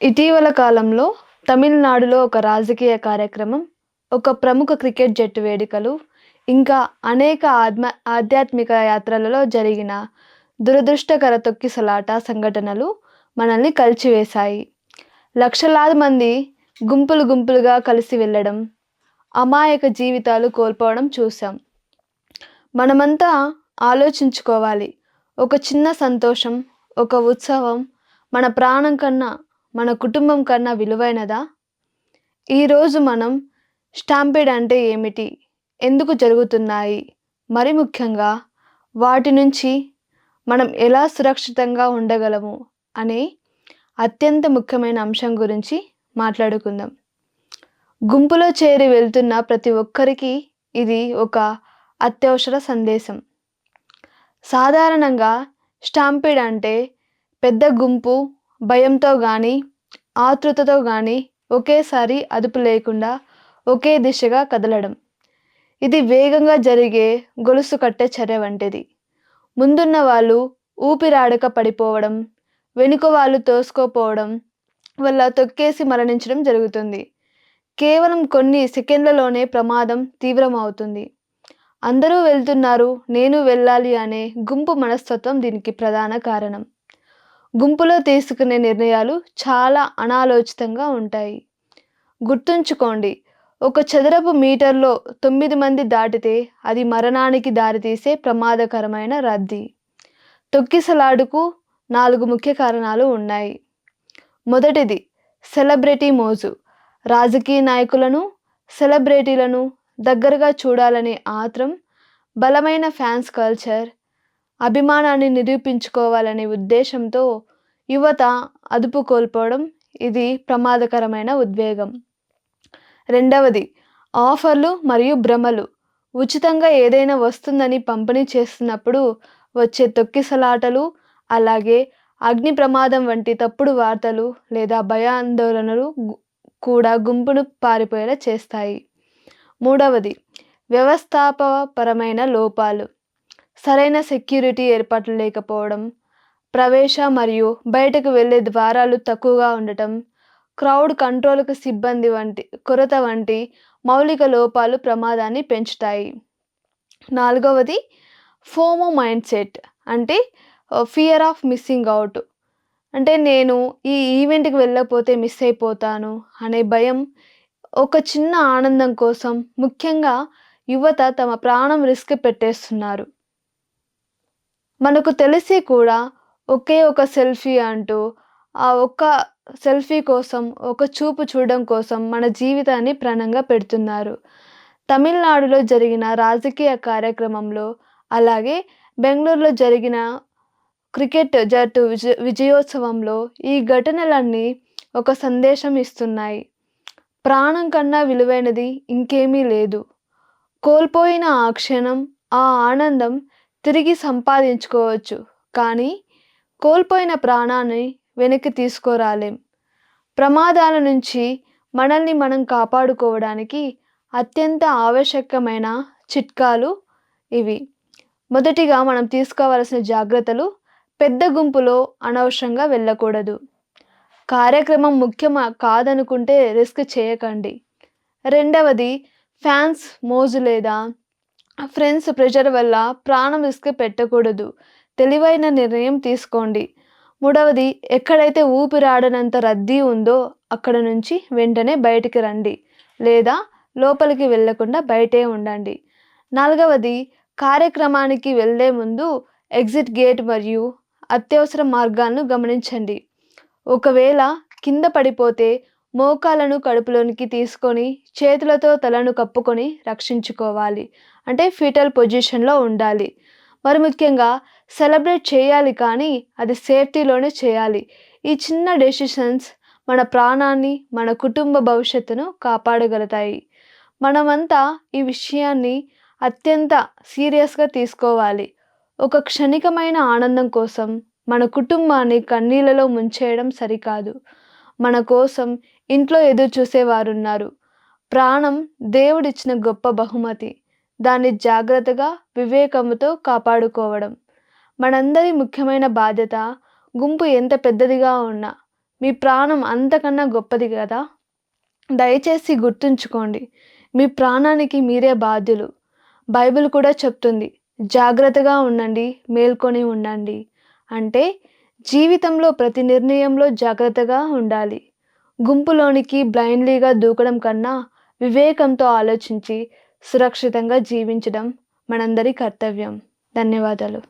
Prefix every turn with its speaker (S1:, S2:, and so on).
S1: ఇటీవల కాలంలో తమిళనాడులో ఒక రాజకీయ కార్యక్రమం, ఒక ప్రముఖ క్రికెట్ జట్టు వేడుకలు, ఇంకా అనేక ఆధ్మ ఆధ్యాత్మిక యాత్రలలో జరిగిన దురదృష్టకర తొక్కిసలాట సంఘటనలు మనల్ని కలిచివేశాయి. లక్షలాది మంది గుంపులు గుంపులుగా కలిసి వెళ్ళడం అమాయక జీవితాలు కోల్పోవడం చూసాం మనమంతా ఆలోచించుకోవాలి. ఒక చిన్న సంతోషం, ఒక ఉత్సవం మన ప్రాణం కన్నా, మన కుటుంబం కన్నా విలువైనదా? ఈరోజు మనం స్టాంపిడ్ అంటే ఏమిటి? ఎందుకు జరుగుతున్నాయి? మరి ముఖ్యంగా వాటి నుంచి మనం ఎలా సురక్షితంగా ఉండగలము అనే అత్యంత ముఖ్యమైన అంశం గురించి మాట్లాడుకుందాం. గుంపులో చేరి వెళ్తున్న ప్రతి ఒక్కరికి ఇది ఒక అత్యవసర సందేశం. సాధారణంగా స్టాంపిడ్ అంటే పెద్ద గుంపు భయంతో కానీ ఆతృతతో కానీ ఒకేసారి అదుపు లేకుండా ఒకే దిశగా కదలడం. ఇది వేగంగా జరిగే గొలుసు కట్టే చర్య వంటిది. ముందున్న వాళ్ళు ఊపిరాడక పడిపోవడం, వెనుక వాళ్ళు తోసుకోపోవడం వల్ల తొక్కేసి మరణించడం జరుగుతుంది. కేవలం కొన్ని సెకండ్లలోనే ప్రమాదం తీవ్రమవుతుంది. అందరూ వెళ్తున్నారు నేను వెళ్ళాలి అనే గుంపు మనస్తత్వం దీనికి ప్రధాన కారణం. గుంపులో తీసుకునే నిర్ణయాలు చాలా అనాలోచితంగా ఉంటాయి. గుర్తుంచుకోండి ఒక చదరపు మీటర్లో తొమ్మిది మంది దాటితే అది మరణానికి దారితీసే ప్రమాదకరమైన రద్దీ. తొక్కిసలాడుకు నాలుగు ముఖ్య కారణాలు ఉన్నాయి. మొదటిది సెలబ్రిటీ మోజు. రాజకీయ నాయకులను, సెలబ్రిటీలను దగ్గరగా చూడాలనే ఆత్రం, బలమైన ఫ్యాన్స్ కల్చర్, అభిమానాన్ని నిరూపించుకోవాలనే ఉద్దేశంతో యువత అదుపు కోల్పోవడం ఇది ప్రమాదకరమైన ఉద్వేగం. రెండవది ఆఫర్లు మరియు భ్రమలు. ఉచితంగా ఏదైనా వస్తుందని పంపిణీ చేస్తున్నప్పుడు వచ్చే తొక్కిసలాటలు, అలాగే అగ్ని ప్రమాదం వంటి తప్పుడు వార్తలు లేదా భయాందోళనలు కూడా గుంపును పారిపోయేలా చేస్తాయి. మూడవది వ్యవస్థాపపరమైన లోపాలు. సరైన సెక్యూరిటీ ఏర్పాట్లు లేకపోవడం, ప్రవేశ మరియు బయటకు వెళ్ళే ద్వారాలు తక్కువగా ఉండటం, క్రౌడ్ కంట్రోల్కు సిబ్బంది వంటి కొరత వంటి మౌలిక లోపాలు ప్రమాదాన్ని పెంచుతాయి. నాలుగవది ఫోమో మైండ్ సెట్ అంటే ఫియర్ ఆఫ్ మిస్సింగ్ అవుట్ అంటే నేను ఈ ఈవెంట్‌కి వెళ్ళకపోతే మిస్ అయిపోతాను అనే భయం. ఒక చిన్న ఆనందం కోసం ముఖ్యంగా యువత తమ ప్రాణం రిస్క్ పెట్టేస్తున్నారు. మనకు తెలిసి కూడా ఒకే ఒక సెల్ఫీ అంటూ ఆ ఒక్క సెల్ఫీ కోసం, ఒక చూపు చూడడం కోసం మన జీవితాన్ని ప్రాణంగా పెడుతున్నారు. తమిళనాడులో జరిగిన రాజకీయ కార్యక్రమంలో, అలాగే బెంగళూరులో జరిగిన క్రికెట్ జట్టు విజ విజయోత్సవంలో ఈ ఘటనలన్నీ ఒక సందేశం ఇస్తున్నాయి. ప్రాణం కన్నా విలువైనది ఇంకేమీ లేదు. కోల్పోయిన ఆ క్షణం, ఆ ఆనందం తిరిగి సంపాదించుకోవచ్చు కానీ కోల్పోయిన ప్రాణాన్ని వెనక్కి తీసుకురాలేం. ప్రమాదాల నుంచి మనల్ని మనం కాపాడుకోవడానికి అత్యంత ఆవశ్యకమైన చిట్కాలు ఇవి. మొదటిగా మనం తీసుకోవాల్సిన జాగ్రత్తలు పెద్ద గుంపులో అనవసరంగా వెళ్ళకూడదు. కార్యక్రమం ముఖ్యం కాదనుకుంటే రిస్క్ చేయకండి. రెండవది ఫ్యాన్స్ మోజు లేదా ఫ్రెండ్స్ ప్రెషర్ వల్ల ప్రాణం రిస్క్ పెట్టకూడదు. తెలివైన నిర్ణయం తీసుకోండి. మూడవది ఎక్కడైతే ఊపిరాడనంత రద్దీ ఉందో అక్కడ నుంచి వెంటనే బయటికి రండి లేదా లోపలికి వెళ్ళకుండా బయటే ఉండండి. నాలుగవది కార్యక్రమానికి వెళ్ళే ముందు ఎగ్జిట్ గేట్ మరియు అత్యవసర మార్గాలను గమనించండి. ఒకవేళ కింద పడిపోతే మోకాలను కడుపులోనికి తీసుకొని చేతులతో తలను కప్పుకొని రక్షించుకోవాలి. అంటే ఫీటల్ పొజిషన్‌లో ఉండాలి. మరి ముఖ్యంగా సెలబ్రేట్ చేయాలి కానీ అది సేఫ్టీలోనే చేయాలి. ఈ చిన్న డెసిషన్స్ మన ప్రాణాన్ని, మన కుటుంబ భవిష్యత్తును కాపాడగలుగుతాయి. మనమంతా ఈ విషయాన్ని అత్యంత సీరియస్‌గా తీసుకోవాలి. ఒక క్షణికమైన ఆనందం కోసం మన కుటుంబాన్ని కన్నీళ్ళలో ముంచేయడం సరికాదు. మన కోసం ఇంట్లో ఎదురు చూసేవారున్నారు. ప్రాణం దేవుడిచ్చిన గొప్ప బహుమతి. దాన్ని జాగ్రత్తగా, వివేకంతో కాపాడుకోవడం. మనందరి ముఖ్యమైన బాధ్యత. గుంపు ఎంత పెద్దదిగా ఉన్నా, మీ ప్రాణం అంతకన్నా గొప్పది కదా? దయచేసి గుర్తుంచుకోండి మీ ప్రాణానికి మీరే బాధ్యులు. బైబిల్ కూడా చెప్తుంది జాగ్రత్తగా ఉండండి మేల్కొని ఉండండి. అంటే జీవితంలో ప్రతి నిర్ణయంలో జాగ్రత్తగా ఉండాలి. గుంపులోనికి బ్లైండ్లీగా దూకడం కన్నా వివేకంతో ఆలోచించి సురక్షితంగా జీవించడం మనందరి కర్తవ్యం. ధన్యవాదాలు.